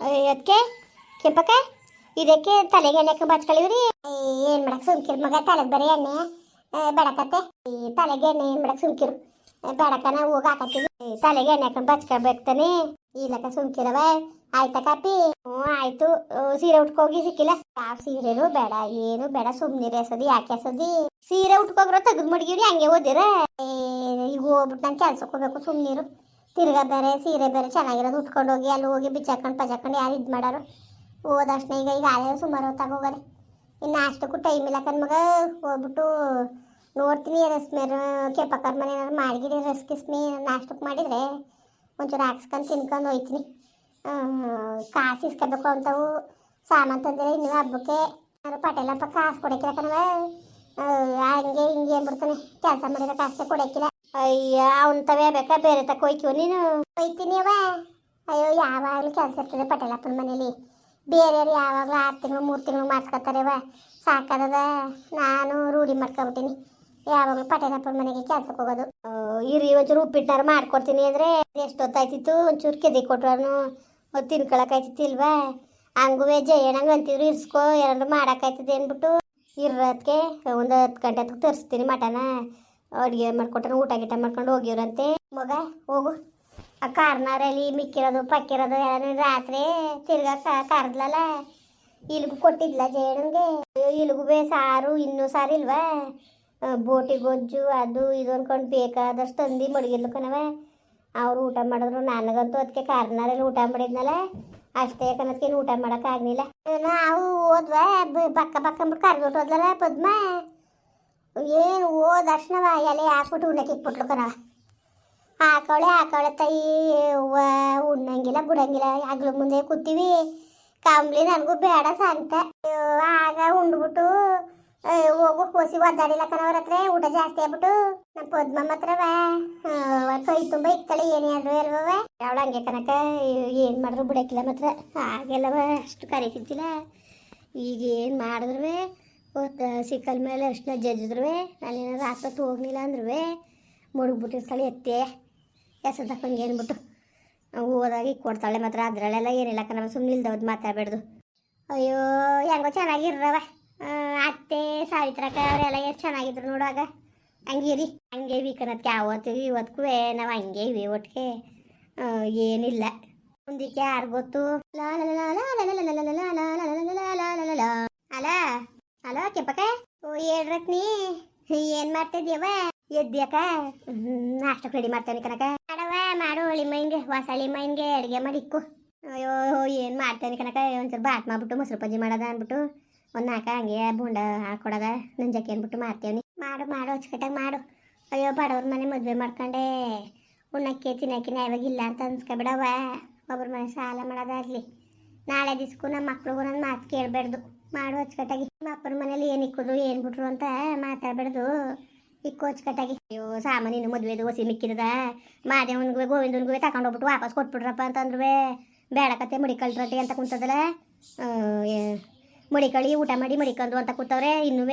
ಅದಕ್ಕೆ ಕೆಂಪಕ್ಕ? ಇದಕ್ಕೆ ತಲೆಗೆ ಎಣ್ಣೆ ಬಚ್ಕೊಳ್ಳಿವ್ರಿ ಏನು ಮಾಡಕ್ಕೆ ಸುಮ್ಕಿರ್ ಮಗ, ತಲೆಗೆ ಬರೀ ಎಣ್ಣೆ. ಬೇಡಕತ್ತೆ. ಈ ತಲೆಗೆ ಎಣ್ಣೆ ಏನು ಮಾಡಕ್ಕೆ ಸುಮ್ಕಿರು. ಬೇಡಕನ ಹೋಗಿ ಹಾಕತ್ತೀವಿ ಈ ತಲೆಗೆ ಎಣ್ಣೆ ಹಾಕೊಂಡು ಬಚ್ಕೊಬೇಕು ತಾನೆ ಇಲ್ಲಕ್ಕ, ಸುಮ್ಕಿರವ. ಆಯ್ತಾ ಕಾಪಿ? ಹ್ಞೂ, ಆಯ್ತು. ಸೀರೆ ಉಟ್ಕೋಗಿ ಸಿಕ್ಕಿಲ್ಲ. ಯಾವ ಸೀರೆನು ಬೇಡ, ಏನು ಬೇಡ. ಸುಮ್ಮನೆ ಎಸೋದಿ ಯಾಕೆ ಎಸೋದಿ ಸೀರೆ ಉಟ್ಕೋಗ್ರ ತೆಗೆದು ಮಡಗಿವ್ರಿ, ಹಂಗೆ ಓದಿರ ಈಗ ಹೋಗ್ಬಿಟ್ಟು ನಾನು ಕೆಲ್ಸಕ್ಕೆ ಹೋಗ್ಬೇಕು ಸುಮ್ಮನಿರು ತಿರ್ಗಾ ಬೇರೆ ಸೀರೆ ಬೇರೆ ಚೆನ್ನಾಗಿರೋದು ಉಟ್ಕೊಂಡು ಹೋಗಿ ಅಲ್ಲಿ ಹೋಗಿ ಬಿಚ್ಚಾಕೊಂಡು ಪಚಾಕೊಂಡು ಯಾರು ಇದು ಮಾಡೋರು? ಹೋದಷ್ಟೇ ಈಗ ಈಗ ಅದೇ ಸುಮಾರು ಹೊತ್ತಾಗ ಹೋಗೋದೆ. ಇನ್ನು ಅಷ್ಟಕ್ಕೂ ಟೈಮ್ ಇಲ್ಲ ಮಗ. ಹೋಗ್ಬಿಟ್ಟು ನೋಡ್ತೀನಿ ರಸ್ಮೇರ್ ಕೆಂಪಕ್ಕರ ಮನೆ ಏನಾದ್ರು ಮಾಡಿಗಿರಿ ರಸ್ ಕಿಸ್ಮಿ ನಾಷ್ಟಕ್ಕೆ ಮಾಡಿದರೆ ಒಂಚೂರು ಹಾಕ್ಸ್ಕೊಂಡು ತಿನ್ಕೊಂಡು ಹೋಯ್ತೀನಿ. ಕಾಸು ಇಸ್ಕೋಬೇಕು ಅಂತವು. ಸಾಮಾನು ತಂದಿರ ಇನ್ನು ಹಬ್ಬಕ್ಕೆ ಪಟೇಲಪ್ಪ ಕಾಸು ಕೊಡಕ್ಕಿಲ್ಲ ಕಣವ ಹಂಗೆ ಹಿಂಗೆ ಅಂದ್ಬಿಡ್ತಾನೆ. ಕೆಲಸ ಮಾಡಿದ್ರೆ ಕಾಸೇ ಕೊಡಕ್ಕಿಲ್ಲ. ಅಯ್ಯ, ಅವ್ನ ತವೇ ಬೇಕಾ? ಬೇರೆ ತಕ ಹೋಯ್ಕಿವ ನೀನು. ಹೋಯ್ತೀನಿ ಅವ ಅಯ್ಯೋ, ಯಾವಾಗಲೂ ಕೆಲಸ ಇರ್ತದೆ ಪಟೇಲಪ್ಪನ ಮನೇಲಿ. ಬೇರೆಯವ್ರು ಯಾವಾಗಲೂ ಆರು ತಿಂಗಳು, ಮೂರು ತಿಂಗಳು ಅವ ಸಾಕದ ನಾನು ರೂಢಿ ಮಾಡ್ಕೊಬಿಟ್ಟಿನಿ. ಯಾವಾಗಲೂ ಪಟೇಲಪ್ಪನ ಮನೆಗೆ ಕೆಲ್ಸಕ್ಕೆ ಹೋಗೋದು. ಇರು, ಒಂಚೂರು ಉಪ್ಪಿಟ್ಟಾರು ಮಾಡ್ಕೊಡ್ತೀನಿ ಅಂದರೆ ಎಷ್ಟೊತ್ತಾಯ್ತಿತ್ತು ಒಂಚೂರು ಕೆದಿ ಕೊಟ್ರು ತಿನ್ಕೊಳಕಾಯ್ತಿತ್ತು ಇಲ್ವಾ? ಹಂಗೂ ಜಯಣ್ಣಂಗೆ ಅಂತಿದ್ರು ಇರ್ಸ್ಕೊ ಏನಾದ್ರು ಮಾಡೋಕ್ಕಾಯ್ತದೆ ಅಂದ್ಬಿಟ್ಟು ಇರೋದಕ್ಕೆ ಒಂದು ಹತ್ತು ಗಂಟೆ ತರಿಸ್ತೀನಿ ಮಟನ. ಅಡುಗೆ ಮಾಡ್ಕೊಟ್ರೆ, ಊಟ ಗೀಟ ಮಾಡ್ಕೊಂಡು ಹೋಗಿವ್ರಂತೆ. ಮಗ, ಹೋಗು. ಆ ಕಾರ್ನಾರಲ್ಲಿ ಮಿಕ್ಕಿರೋದು, ಪಕ್ಕಿರೋದು ಎಲ್ಲ ರಾತ್ರಿ ತಿರ್ಗಾ ಕರ್ದ್ಲಲ್ಲ? ಇಲ್ಗು ಕೊಟ್ಟಿದ್ಲ ಜೇಡಂಗೆ ಇಲ್ಗು ಬೇ ಸಾರು, ಇನ್ನೂ ಸಾರು ಇಲ್ವಾ? ಬೋಟಿ ಗೊಜ್ಜು, ಅದು, ಇದು ಅನ್ಕೊಂಡು ಬೇಕಾದಷ್ಟು ತಂದು ಮಡಗಿರ್ಲು ಕಣವ ಅವ್ರು ಊಟ ಮಾಡಿದ್ರು, ನನಗಂತೂ ಅದಕ್ಕೆ ಕಾರ್ನಾರಲ್ಲಿ ಊಟ ಮಾಡಿದ್ನಲ್ಲ. ಅಷ್ಟೇ ಕನಸ್ಕೇನು ಊಟ ಮಾಡೋಕ್ಕಾಗಲಿಲ್ಲ. ನಾವು ಹೋದ್ವ? ಪಕ್ಕ ಪಕ್ಕ ಅಂದ್ಬಿಟ್ಟು ಹೋದ್ಲಲ್ಲ ಪದ್ಮ? ಏನು ಓ ದರ್ಶನವ ಎಲೆ ಹಾಕ್ಬಿಟ್ಟು ಉಣ್ಣಕ್ಕೆ ಇಟ್ಬಿಟ್ಲು ಕಣವ ಹಾಕೊಳ್ಳೆ ಹಾಕೊಳ್ಳೆ ತಾಯಿ ಉಣ್ಣಂಗಿಲ್ಲ, ಬಿಡಂಗಿಲ್ಲ ಹಗ್ಲು ಮುಂದೆ ಕೂತೀವಿ. ಕಂಬ್ಲಿ ನನಗೂ ಬೇಡ ಸಂತ. ಆಗ ಉಂಡ್ಬಿಟ್ಟು ಹೋಗು ಕೋಸಿ ಒದ್ದಾಡಿಲ್ಲ ಕಣವ್ರ ಹತ್ರ, ಊಟ ಜಾಸ್ತಿ ಆಗ್ಬಿಟ್ಟು. ನಮ್ಮ ಪದ್ಮಮ್ಮ ಮಾತ್ರವ ಕೈ ತುಂಬ ಇಕ್ಕಳಿ ಏನೇ ಆದ್ರೂ ಅಲ್ವವ ಅವಳು ಹಂಗೆ ಕನಕ ಏನು ಮಾಡಿದ್ರು ಬಿಡಕ್ಕಿಲ್ಲ ಮಾತ್ರ. ಹಾಗೆಲ್ಲವ ಅಷ್ಟು ಕರೀತಿದ್ದಿಲ್ಲ. ಈಗ ಏನು ಮಾಡಿದ್ರು ಸಿಕ್ಕಲ್ ಮೇಲೆ ಅಷ್ಟನ್ನ ಜಜ್ಜಿದ್ರು ನಾನೇನಾದ್ರು ಆಸ್ಪತ್ರೆ ಹೋಗ್ಲಿಲ್ಲ ಅಂದ್ರೂ ಮುಳುಗ್ಬಿಟ್ಟಿರ್ತಾಳೆ ಎತ್ತೆ ಹಂಗೆ ಏನ್ಬಿಟ್ಟು ಹೋದಾಗ ಕೊಡ್ತಾಳೆ ಮಾತ್ರ ಅದರಲ್ಲೆಲ್ಲ ಏನಿಲ್ಲ ಕಣ ಸುಮ್ಮನೆ ಇಲ್ದವ್ದು ಮಾತಾಡ್ಬೇಡ್ದು ಅಯ್ಯೋ ಹೆಂಗೋ ಚೆನ್ನಾಗಿರ್ರವ ಅತ್ತೆ ಸಾವಿತ್ರಕ್ಕ ಅವರೆಲ್ಲ ಎಷ್ಟು ಚೆನ್ನಾಗಿದ್ರು ನೋಡುವಾಗ ಹಂಗೆ ರೀ ಹಂಗೆ ಇವಿ ಆವತ್ತು ಇವತ್ತಿಗೂ ನಾವು ಹಂಗೆ ಇವಿ ಒಟ್ಟಿಗೆ ಏನಿಲ್ಲ ಮುಂದಕ್ಕೆ ಯಾರು ಗೊತ್ತು ಲಾ ಲಾ ಲಾ ಲಾ ಲಾ ಲಾ ಲಾ ಲಾ ಲಾ ಲಾ ಲಾ. ಅಲ ಹಲೋ ಕೆಂಪಕ್ಕ? ಓ, ಹೇಳ್ರತ್ನಿ. ಏನ್ ಮಾಡ್ತಿದ್ಯವ ಎದ್ದ್ಯಾಕ ನಾಷ್ಟಕ್ಕೆ ರೆಡಿ ಮಾಡ್ತೇನೆ ಕನಕ ಮಾಡವ ಮಾಡು ಹೊಳಿ ಮೈನ್ಗೆ ಹೊಸಳಿ ಮೈನ್ಗೆ ಅಡುಗೆ ಮಾಡಿಕ್ಕು ಅಯ್ಯೋ, ಏನು ಮಾಡ್ತೇನೆ ಕನಕ ಒಂಚೂರು ಬಾತ್ ಮಾಡ್ಬಿಟ್ಟು ಮೊಸರು ಪಜ್ಜಿ ಮಾಡೋದ ಅಂದ್ಬಿಟ್ಟು ಒಂದು ನಾಲ್ಕ ಹಂಗೆ ಬುಂಡ ಹಾಕೊಡದ ನಂಜಕ್ಕೆ ಅಂದ್ಬಿಟ್ಟು ಮಾಡ್ತೇವನಿ. ಮಾಡು ಮಾಡು, ಅಚ್ಚುಕಟ್ಟಾಗಿ ಮಾಡು. ಅಯ್ಯೋ, ಬಡವ್ರ ಮನೆ ಮದುವೆ ಮಾಡ್ಕೊಂಡೆ ಉಣ್ಣಕ್ಕೆ, ತಿನ್ನಕ್ಕೆ ಇವಾಗ ಇಲ್ಲ ಅಂತ ಅನ್ಸ್ಕೊಬಿಡವ ಒಬ್ರ ಮನೆ ಸಾಲ ಮಾಡೋದಾಗ್ಲಿ. ನಾಳೆ ದಿಸ್ಕು ನಮ್ಮ ಮಕ್ಳಿಗೂ ನನ್ನ ಮಾತು ಕೇಳಬೇಡ್ದು. ಮಾಡು ಅಚ್ಚುಕಟ್ಟಾಗಿ. ನಮ್ಮ ಅಪ್ಪನ ಮನೇಲಿ ಏನು ಇಕ್ಕಿದ್ರು, ಏನು ಬಿಟ್ರು ಅಂತ ಮಾತಾಡಬೇಡ್ದು. ಇಕ್ಕು ಅಚ್ಚುಕಟ್ಟಾಗಿ. ಅಯ್ಯೋ, ಸಾಮಾನು ಇನ್ನು ಮದುವೆದು ಹೊಸಿ ಮಿಕ್ಕಿದ ಮಾದೇವನ್ಗೂ ಗೋವಿಂದನ್ಗೂ ತಗೊಂಡು ಹೋಗ್ಬಿಟ್ಟು ವಾಪಸ್ ಕೊಟ್ಬಿಟ್ರಪ್ಪ ಅಂತಂದ್ರು ಬೇಡಕತ್ತೆ ಮುಡಿಕಳ್ರಟ್ಟಿ ಅಂತ ಕುಂತದಲ್ಲ. ಮುಡಿಕಳಿ ಊಟ ಮಾಡಿ ಮುಡಿಕಂದು ಅಂತ ಕೂತವ್ರೆ. ಇನ್ನೂ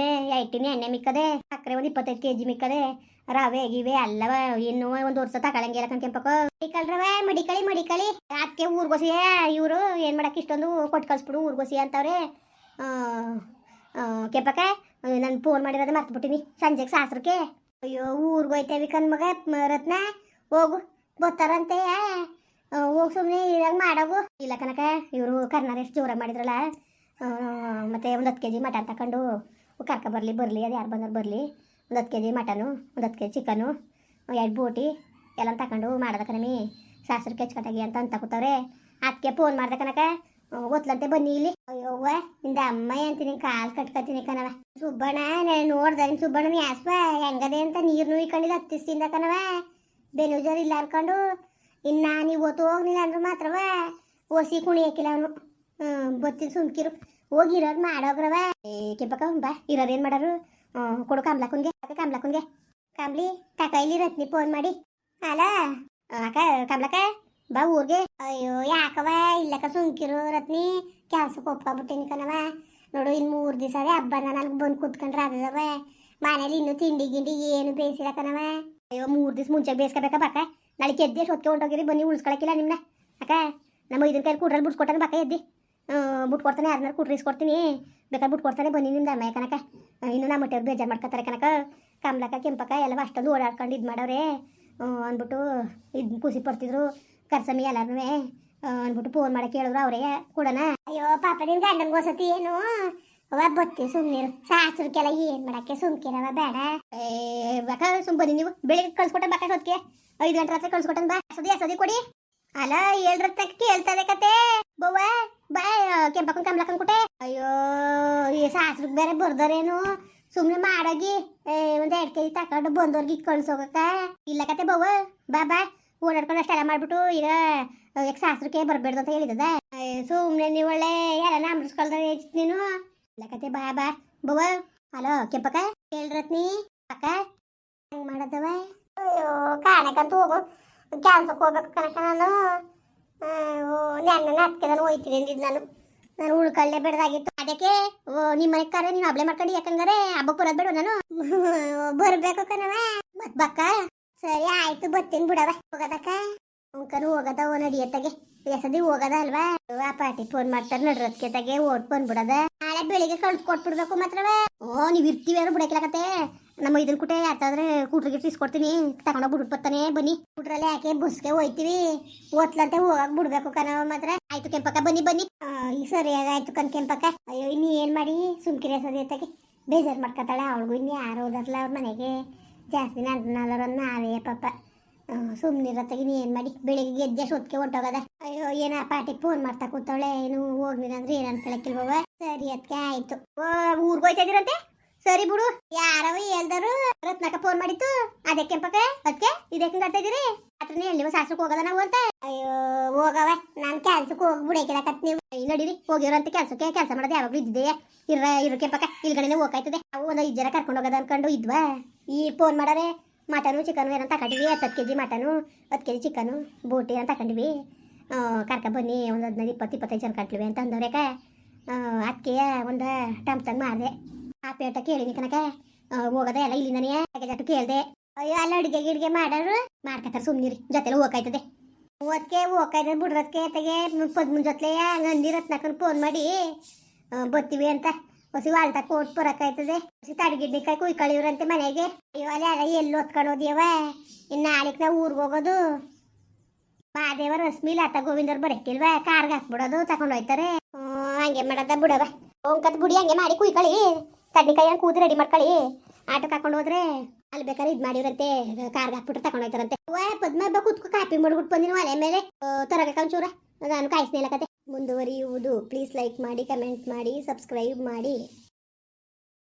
ಐಟಿನಿ ಎಣ್ಣೆ ಮಿಕ್ಕದೆ. ಸಕ್ಕರೆ ಒಂದು ಇಪ್ಪತ್ತೈದು ಕೆ ಜಿ ಮಿಕ್ಕದೆ ರವೆ ಗಿವೆ ಅಲ್ಲವ ಇನ್ನೂ ಒಂದು ವರ್ಷ ತಗೊಳಂಗಿಲ್ಲ ಕೆಂಪಕ್ಕ ರವೆ, ಮಡಿಕಳಿ ಮಡಿಕಳಿ. ಅದಕ್ಕೆ ಊರ್ಗೋಸಿ ಇವರು ಏನು ಮಾಡಕ್ಕೆ ಇಷ್ಟೊಂದು ಕೊಟ್ಟು ಕಳ್ಸ್ಬಿಡು, ಊರ್ಗೋಸಿ ಅಂತವ್ರೆ. ಕೆಂಪಕ್ಕ, ನಾನು ಫೋನ್ ಮಾಡಿರೋದು ಮರ್ತ್ಬಿಟ್ಟಿನಿ, ಸಂಜೆಗೆ ಸಾಸ್ರಕ್ಕೆ. ಅಯ್ಯೋ ಊರ್ಗೆ ಹೋಯ್ತೇವಿ ಕಣ್ ಮಗ, ಮ- ರತ್ನ. ಹೋಗು ಬರ್ತಾರಂತೆ ಹೋಗಿ ಸುಮ್ಮನೆ ಇದಾಗ ಮಾಡೋಗು. ಇಲ್ಲ ಕನಕ ಇವರು ಕರ್ನಾರ ಎಷ್ಟು ಜೋರಾಗಿ ಮಾಡಿದ್ರಲ್ಲ. ಮತ್ತೆ ಒಂದು ಹತ್ತು ಕೆ ಜಿ ಮಟನ್ ತಗೊಂಡು ಕರ್ಕ ಬರಲಿ ಬರಲಿ, ಅದು ಯಾರು ಬಂದ್ರೆ ಬರಲಿ. ಒಂದು ಹತ್ತು ಕೆ ಜಿ ಮಟನು, ಒಂದು ಹತ್ತು ಕೆ ಜಿ ಚಿಕನು ಎರಡು ಬೋಟಿ ಎಲ್ಲ ತಗೊಂಡು ಮಾಡೋದ ಕಣಮಿ ಶಾಸ್ತ್ರಕ್ಕೆ ಹೆಚ್ಕಟ್ಟಾಗಿ ಅಂತ ಅಂತ ಕೂತವ್ರೆ. ಅದಕ್ಕೆ ಫೋನ್ ಮಾಡ್ದೆ ಕನಕ ಗೊತ್ತಲಂತೆ ಬನ್ನಿ ಇಲ್ಲಿ. ಅಯ್ಯೋವ್ವ ನಿಂದ ಅಮ್ಮ ಅಂತೀನಿ, ಕಾಲು ಕಟ್ಕೊತೀನಿ ಕಣವ ಸುಬ್ಬಣ್ಣ ನೋಡ್ದೆ ನಿಮ್ಮ ಸುಬ್ಬಣ್ಣ ಯಾಸ್ವ? ಹೆಂಗದೆ ಅಂತ ನೀರು ನುಯ್ಕೊಂಡಿದ್ದು ಹತ್ತಿಸ್ತಿಂದ ಕಣವ ಬೆಲೂಜರ್ ಇಲ್ಲ ಅನ್ಕೊಂಡು. ಇನ್ನು ನಾನು ಇವತ್ತು ಹೋಗ್ಲಿಲ್ಲ ಅಂದ್ರೆ ಮಾತ್ರವ ಓಸಿ ಕುಣಿಯಕ್ಕಿಲ್ಲ ಅವನು. ಬತ್ತಿನ ಸುಮ್ಕಿರು. ಹೋಗಿರೋದು ಮಾಡೋಗ್ರವ ಏ ಕೆಂಪಕ್ಕ ಬಾ. ಇರೋರು ಏನು ಮಾಡಾರು? ಕೊಡು ಕುಂಗೆ. ಅಕ್ಕ ಕಮ್ಲಕ್ಕನ್ಗೆ ಕಮ್ಲಿ ಕಾಕ ಇಲ್ಲಿ ರತ್ನಿ ಫೋನ್ ಮಾಡಿ. ಅಲ್ಲ ಅಕ್ಕ, ಕಮ್ಲಕ್ಕ? ಬಾ ಊರಿಗೆ. ಅಯ್ಯೋ ಯಾಕವ ಇಲ್ಲಕ್ಕ ಸುಂಕಿರು ರತ್ನಿ. ಕೆಲ್ಸಕ್ಕೆ ಒಪ್ಕೊಬಿಟ್ಟಿನಿ ಕಣವ ನೋಡು ಇನ್ನು ಮೂರು ದಿವಸ ಹಬ್ಬನ ನನಗೆ ಬಂದು ಕೂತ್ಕೊಂಡ್ರೆ ಅದವ. ಮನೇಲಿ ಇನ್ನೂ ತಿಂಡಿ ಗಿಂಡಿ ಏನು ಬೇಯಿಸಿಲ್ಲ ಕಣವ ಅಯ್ಯೋ, ಮೂರು ದಿವಸ ಮುಂಚೆ ಬೇಯಿಸ್ಕೋಬೇಕಾ ಬಕ್ಕ ನಾಳೆ ಕೆದ್ದೆ ಹೊತ್ಕೆ ಹೊಂಟೋಗಿರಿ ಬನ್ನಿ ಉಳಿಸ್ಕೊಳಕ್ಕಿಲ್ಲ ನಿಮ್ಮನ್ನ ಅಕ್ಕ, ನಮ್ಮ ಇದನ್ನ ಕೈ ಕೂಡ್ರಲ್ಲಿ ಬಿಡ್ಸ್ಕೊಟ್ಟಂಗೆ ಬಾಕ ಎದ್ದಿ. ಬಿಟ್ಕೊಡ್ತಾನೆ ಯಾರನ್ನಾರು ಕುಟ್ರೀಸ್ ಇಸ್ಕೊಡ್ತೀನಿ ಬೇಕಾದ್ರೆ ಬಿಟ್ಕೊಡ್ತಾನೆ ಬನ್ನಿ ನಿಂದ ಅಮ್ಮ ಕನಕ ಇನ್ನು ನಮ್ಮ ಮಟ್ಟವ್ರು ಬೇಜಾರು ಮಾಡ್ಕೊತಾರೆ ಕನಕ ಕಮ್ಲಕ್ಕ, ಕೆಂಪಕ್ಕ, ಎಲ್ಲ ಅಷ್ಟೊಂದು ಓಡಾಡ್ಕೊಂಡು ಇದು ಮಾಡೋರೆ ಅಂದ್ಬಿಟ್ಟು ಇದು ಖುಷಿ ಪಡ್ತಿದ್ರು ಕರ್ಸಮಿ ಎಲ್ಲಾರು ಅಂದ್ಬಿಟ್ಟು ಫೋನ್ ಮಾಡಕ್ಕೆ ಕೇಳಿದ್ರು ಅವರೇ ಕೊಡೋಣ ಅಯ್ಯೋ, ಪಾಪ, ನಿನ್ ಗಂಡನ್ಗೋಸತಿ ಏನು? ಅವ ಬತ್ತಿ ಸುಮ್ಮನಿರು ಸಾಸ್ರಕ್ಕೆಲ್ಲ ಏನು ಮಾಡಕ್ಕೆ ಸುಮ್ಕಿರವ, ಬೇಡ. ಏ ಸುಮ್ಮ ಸುಮ್ ಬನ್ನಿ ನೀವು. ಬೆಳಿಗ್ಗೆ ಕಳ್ಸ್ಕೊಟ್ಟೆ ಬಾಕ ಹೊತ್ತಿಗೆ ಐದು ಗಂಟೆ ರಾತ್ರಿ ಕಳ್ಸ್ಕೊಟ್ಟೆ ಬಾ. ಸದಿ ಸದಿ ಕೊಡಿ. ಅಲ್ಲ, ಹೇಳ್ರ ಕೇಳ್ತದೆ ಕತೆ. ಬವ್ವ ಬಾಯ್ ಕೆಂಪಕ್ಕನ್ ಕಮ್ಲಕ್ಕನ್ ಕುಟೆ. ಅಯ್ಯೋ, ಈ ಸಾಸ್ರಕ್ ಬೇರೆ ಬರ್ದರೇನು? ಸುಮ್ನೆ ಮಾಡಾಗಿ ಒಂದ್ ಎರಡ್ ಕೆಜಿ ತಕೊಂಡು ಬಂದವ್ರಿಗೆ ಕಳ್ಸೋಗಕ್ಕ. ಇಲ್ಲ ಕತೆ ಬವ್ವ, ಬಾ ಬಾ, ಓಡಾಡ್ಕೊಂಡು ಅಷ್ಟೆಲ್ಲ ಮಾಡ್ಬಿಟ್ಟು ಈಗ, ಯಾಕೆ ಸಾಸ್ರಕ್ಕೆ ಬರ್ಬೇಡ್ದು ಅಂತ ಹೇಳಿದದ? ಸುಮ್ಮನೆ ನೀವು ಒಳ್ಳೆ ಎಲ್ಲ ಅಮೃಸ್ಕೊಳ್ದ ನೀನು? ಇಲ್ಲ ಕತೆ, ಬಾ ಬಾ. ಬವ್ವ ಹಲೋ ಕೆಂಪಕ್ಕ, ಹೇಳ್ರತ್ನಿ? ಅಕ್ಕ, ಹೆಂಗ್ ಮಾಡದವ? ಅಯ್ಯೋ, ಕಾಣಕಂತ ಹೋಗು. ಕ್ಯಾನ್ಸಕ್ಕೆ ಹೋಗ್ಬೇಕು ಕನಕ ನಾನು. ನನ್ನ ನಾನು ಹೋಯ್ತೀನಿ ಅಂದಿದ್ದು ನಾನು. ನಾನು ಉಳ್ಕೊಳ್ಳೆ ಬೇಡದಾಗಿತ್ತು. ಅದಕ್ಕೆ ನಿಮ್ಮ ಮನೆ ಕರೆ ನೀನು ಹಬ್ಳೆ ಮಾಡ್ಕೊಂಡು ಯಾಕಂಗಾರೆ ಹಬ್ಬಕ್ಕೆ ಬರೋದು ಬೇಡ ನಾನು? ಬರಬೇಕು ಕಣವ ಮತ್ ಬಕ್ಕ? ಸರಿ ಆಯ್ತು, ಬರ್ತೀನಿ ಬಿಡವ ಹೋಗದಕ್ಕ? ಅಂಕನು ಹೋಗದ, ಓ ನಡಿಯತ್ತಗೆ ಎಸದಿ ಹೋಗದ ಅಲ್ವಾ? ಆ ಪಾರ್ಟಿ ಫೋನ್ ಮಾಡ್ತಾರೆ ನಡ್ರದ್ಕೆ ತಗೆ ಓಟ್ ಬಂದ್ಬಿಡದ. ನಾಳೆ ಬೆಳಿಗ್ಗೆ ಕಳ್ಸ್ಕೊಟ್ಬಿಡ್ಬೇಕು ಮಾತ್ರವೇ ಓ, ನೀವ್ ಇರ್ತೀವಿ ಅಂದ್ರೆ ಬಿಡಕ್ಲಾಕತ್ತೆ ನಮ್ಮ ಇದನ್ ಕುಟೆ ಯಾತಾದ್ರೆ ಕೂಟ್ರಿಗೆ ಇಸ್ಕೊಡ್ತೀನಿ. ತಗೊಂಡೋಗ್ ಬಿಡ್ಬಿಟ್ಟು ಬರ್ತಾನೆ. ಬನ್ನಿ. ಕೂಟ್ರಲ್ಲಿ ಯಾಕೆ ಬಸ್ಗೆ ಹೋಯ್ತೀವಿ. ಓದ್ಲಂತೆ ಹೋಗಕ್ ಬಿಡ್ಬೇಕು ಕಣವ ಮಾತ್ರ. ಆಯ್ತು ಕೆಂಪಕ್ಕ, ಬನ್ನಿ ಬನ್ನಿ. ಈ ಸರಿ ಆಯ್ತು ಕಣ್ ಕೆಂಪಕ್ಕ. ಅಯ್ಯೋ, ಇನ್ನು ಏನ್ ಮಾಡಿ? ಸುಮ್ಕಿರಿ ಸರಿ ಎತ್ತಗೆ ಬೇಜಾರ್ ಮಾಡ್ಕೊತಾಳೆ ಅವಳಿಗೂ ಇನ್ನು ಯಾರು ಓದಲ್ಲ ಅವ್ರ ಮನೆಗೆ. ಜಾಸ್ತಿ ನಾಲ್ಕು ನಾವೇ ಪಾಪ. ಸುಮ್ಮನಿರತ್ತಾಗ ನೀ ಏನು ಮಾಡಿ? ಬೆಳಿಗ್ಗೆ ಗೆದ್ದೆ ಸೊತ್ಕೆ ಹೊಂಟೋಗದ ಅಯ್ಯೋ, ಏನ ಪಾಟಿಗೆ ಫೋನ್ ಮಾಡ್ತಾ ಕೂತವಳೆ ಏನು ಹೋಗ್ಲಿಲ್ಲ ಅಂದ್ರೆ ಏನಂತ ಅನ್ಕೊಳಕ್ಕಿಲ್ವವ ಸರಿ ಅದಕ್ಕೆ ಆಯ್ತು. ಓ, ಊರ್ಗ್ ಹೋಗ್ತಾ ಇದೀರಂತೆ? ಸರಿ ಬಿಡು. ಯಾರವ ಹೇಳ್ದರು ರತ್ನಕ ಫೋನ್ ಮಾಡಿತ್ತು. ಅದೇ ಕೆಂಪಕ ಅದಕ್ಕೆ ಇದಕ್ಕೆ ಕಟ್ತಾ ಇದೀರಿ ಹತ್ರನೇ ಎಲ್ಲಿ ಸಾಸ್ರಕ್ಕೆ ಹೋಗದ ನಾವು ಅಂತ. ಅಯ್ಯೋ ಹೋಗವ ನಾನು ಕೆಲ್ಸಕ್ಕೆ ಹೋಗಿ ನೀವು. ನಡೀರಿ. ಹೋಗಿರೋಂತ ಕೆಲ್ಸಕ್ಕೆ ಕೆಲಸ ಮಾಡೋದು ಯಾವಾಗ ಇದ್ದಿದೆ ಇರ ಇರೋ ಪಕ್ಕ ಇಲ್ಗಡೆನೆ ಹೋಗ್ತಾಯ್ತದೆ ಅವು ಒಂದು ಜನ ಕರ್ಕೊಂಡು ಹೋಗೋದ ಅನ್ಕೊಂಡು ಇದ್ವಾ? ಈ ಫೋನ್ ಮಾಡಾರೆ ಮಟನು ಚಿಕನು ಏನಂತ ತಗೊಂಡಿವಿ ಹತ್ತು ಕೆ ಜಿ ಮಟನು ಹತ್ತು ಕೆ ಜಿ ಚಿಕನು ಬೋಟಿ ಅಂತ ಕಂಡಿವಿ ಕರ್ಕ ಬನ್ನಿ, ಒಂದು ಹದಿನೈದು, ಇಪ್ಪತ್ತು, ಇಪ್ಪತ್ತೈದು ಜನ ಕಟ್ಲಿವಿ ಅಂತ ಅಂದವ್ರೇಕ ಅದಕ್ಕೆ ಒಂದು ಟಮ್ ತಂದು ಮಾಡಿದೆ ಆ ಪೇಟ ಕೇಳಿನಿ ಕನಕ ಹೋಗದೆ ಎಲ್ಲ ಎಲ್ಲ ಇಲ್ಲಿಂದನೇ ಜಟ್ಟು ಕೇಳಿದೆ. ಅಯ್ಯೋ, ಅಲ್ಲ ಅಡುಗೆ ಗಿಡ್ಗೆ ಮಾಡೋರು ಮಾಡ್ಕತ್ತಾರ ಸುಮ್ಮನಿರಿ ಜೊತೆಲಿ ಹೋಗ್ತದೆ ಓದ್ಕೆ ಹೋಗ್ತದೆ ಬಿಡ್ರದ್ಕೆ ತೆಗೆ ಪದ್ಮನ್ ಜೊತೆ ಹಂಗಂದಿ ರತ್ನಾಕನ್ ಫೋನ್ ಮಾಡಿ ಬರ್ತೀವಿ ಅಂತ. ಹೊಸಿ ವಾಲ್ತ ಕೋಟ್ ಬರಕಾಯ್ತದೆ ಹೊಸಿ ಕೈ ಕುಯ್ಕೊಳ್ಳಿವ್ರಂತೆ ಮನೆಗೆ. ಅಯ್ಯೋ, ಅಲ್ಲಿ ಎಲ್ಲಿ ಹೊತ್ಕೊಂಡು ಹೋದ್ಯವ ಇನ್ನು ನಾಳೆಗೆ ನಾವು ಊರಿಗೆ ಹೋಗೋದು. ಮಾದೇವ ರಶ್ಮಿ, ಲತಾ, ಗೋವಿಂದವ್ರು ಬರಕ್ಕಿಲ್ವಾ? ಕಾರ್ಗೆ ಹಾಕ್ಬಿಡೋದು ತಗೊಂಡು ಹೋಯ್ತಾರೆ. ಹಂಗೆ ಮಾಡದ ಬಿಡವ ಓಂಕತ್ ಬುಡಿ ಹಂಗೆ ಮಾಡಿ ಕುಯ್ಕೊಳ್ಳಿ ಏನು ಕೂದು ರೆಡಿ ಮಾಡ್ಕೊಳ್ಳಿ. ಆಟೋ ಹಾಕೊಂಡು ಹೋದ್ರೆ ಅಲ್ಲಿ ಬೇಕಾದ್ರೆ ಇದು ಮಾಡಿರಂತೆ ಕಾರ್ಗೆ ತಗೊಂಡು ಹೋಯ್ತಾರಂತೆ. ವಾ ಪದ್ಮ ಕೂತ್ಕೊ ಕಾಪಿ ಮಾಡ್ಬಿಟ್ಟು ಬಂದಿನ ಒಲೆ ಮೇಲೆ. ತರಕ ನಾನು ನಾನು ಕತೆ. ಮುಂದುವರಿಯುವುದು. ಪ್ಲೀಸ್ ಲೈಕ್ ಮಾಡಿ ಕಮೆಂಟ್ ಮಾಡಿ ಸಬ್ಸ್ಕ್ರೈಬ್ ಮಾಡಿ.